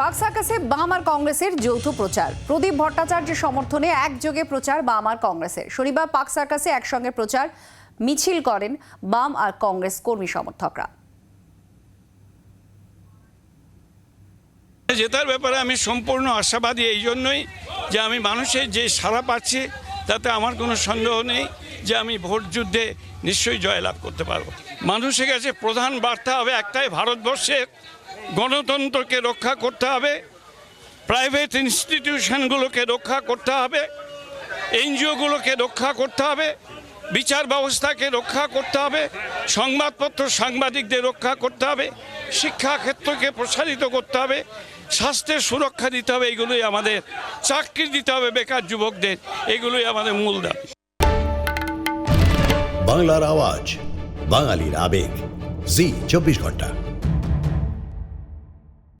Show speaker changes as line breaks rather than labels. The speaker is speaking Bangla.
পাক সার্কাসে বাম আর কংগ্রেসের যৌথ প্রচার। প্রদীপ ভট্টাচার্যের সমর্থনে একযোগে প্রচার বাম আর কংগ্রেসের। শনিবার পাক সার্কাসে একসঙ্গে প্রচার মিছিল করেন বাম আর কংগ্রেস কর্মী সমর্থকরা।
জেতার ব্যাপারে আমি সম্পূর্ণ আশাবাদী এই জন্যই যে আমি মানুষের যে সাড়া পাচ্ছি, তাতে আমার কোনো সন্দেহ নেই যে আমি ভোট যুদ্ধে নিশ্চয়ই জয়লাভ করতে পারব। মানুষের কাছে প্রধান বার্তা হবে একটাই, ভারতবর্ষের গণতন্ত্রকে রক্ষা করতে হবে প্রাইভেট ইনস্টিটিউশনগুলোকে রক্ষা করতে হবে, এনজিওগুলোকে রক্ষা করতে হবে, বিচার ব্যবস্থাকে রক্ষা করতে হবে, সংবাদপত্র সাংবাদিকদের রক্ষা করতে হবে, শিক্ষা ক্ষেত্রকে প্রসারিত করতে হবে, স্বাস্থ্যের সুরক্ষা দিতে হবে, এগুলোই আমাদের চাকরি দিতে হবে বেকার যুবকদের, এগুলোই আমাদের মূল দাবি।
বাংলার আওয়াজ, বাঙালির আবেগ, জি, চব্বিশ ঘণ্টা।